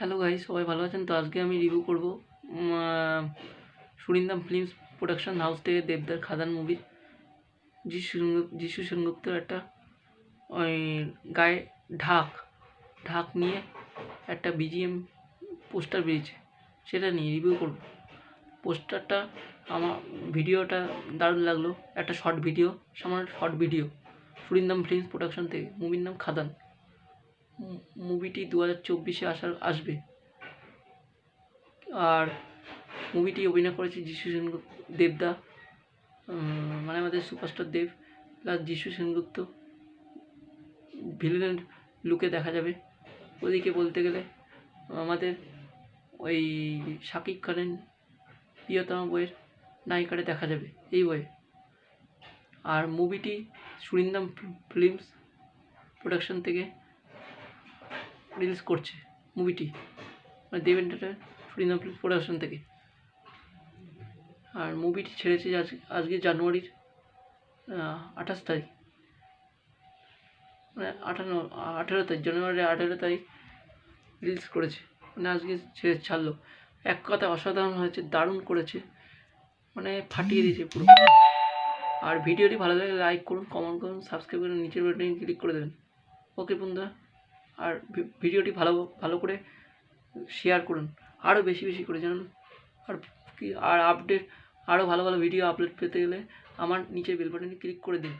Hello guy সবাই ভালো আছেন? তো আজকে আমি রিভিউ করব সুরিন্দাম ফিল্মস প্রোডাকশন হাউস থেকে দেবদার খাদান মুভি যিশু যিশু সেনগুপ্তর একটা, ওই গায়ে ঢাক ঢাক নিয়ে একটা বিজিএম পোস্টার বেরিয়েছে, সেটা নিয়ে রিভিউ করব। পোস্টারটা আমার, ভিডিওটা দারুণ লাগল, একটা শর্ট ভিডিও সামান্য short video Surindam films production থেকে মুভির নাম খাদান। মুভিটি দু হাজার চব্বিশে আসার, আসবে। আর মুভিটি অভিনয় করেছে যিশু সেনগুপ্ত, দেবদা। মানে আমাদের সুপারস্টার দেব প্লাস যিশু সেনগুপ্ত। ভিলেনের লুকে দেখা যাবে। ওদিকে বলতে গেলে, আমাদের ওই শাকিব খানের প্রিয়তম বইয়ের নায়িকাটা দেখা যাবে, এই বইয়ে। আর মুভিটি সুরিন্দাম ফিল্মস প্রোডাকশন থেকে রিলিজ করছে মুভিটি মানে Dev entertain Surindam films production থেকে। আর মুভিটি ছেড়েছে আজ আজকে জানুয়ারির আঠাশ তারিখ। মানে আঠারো আঠেরো তারিখ, জানুয়ারির আঠেরো তারিখ রিলিজ করেছে। মানে আজকে ছেড়ে ছাড়লো। এক কথা অসাধারণ হয়েছে, দারুণ করেছে। মানে ফাটিয়ে দিয়েছে পুরো। আর ভিডিওটি ভালো লাগলে লাইক করুন কমেন্ট করুন সাবস্ক্রাইব করুন, নিচের বাটনে ক্লিক করে দেবেন। ওকে বন্ধুরা। আর ভিডিওটি ভালো ভালো করে শেয়ার করুন। আরও বেশি বেশি করে জানুন। আর কি, আর আপডেট আরও ভালো ভালো ভিডিও আপলোড পেতে গেলে আমার নিচে বেল বাটনে ক্লিক করে দিন।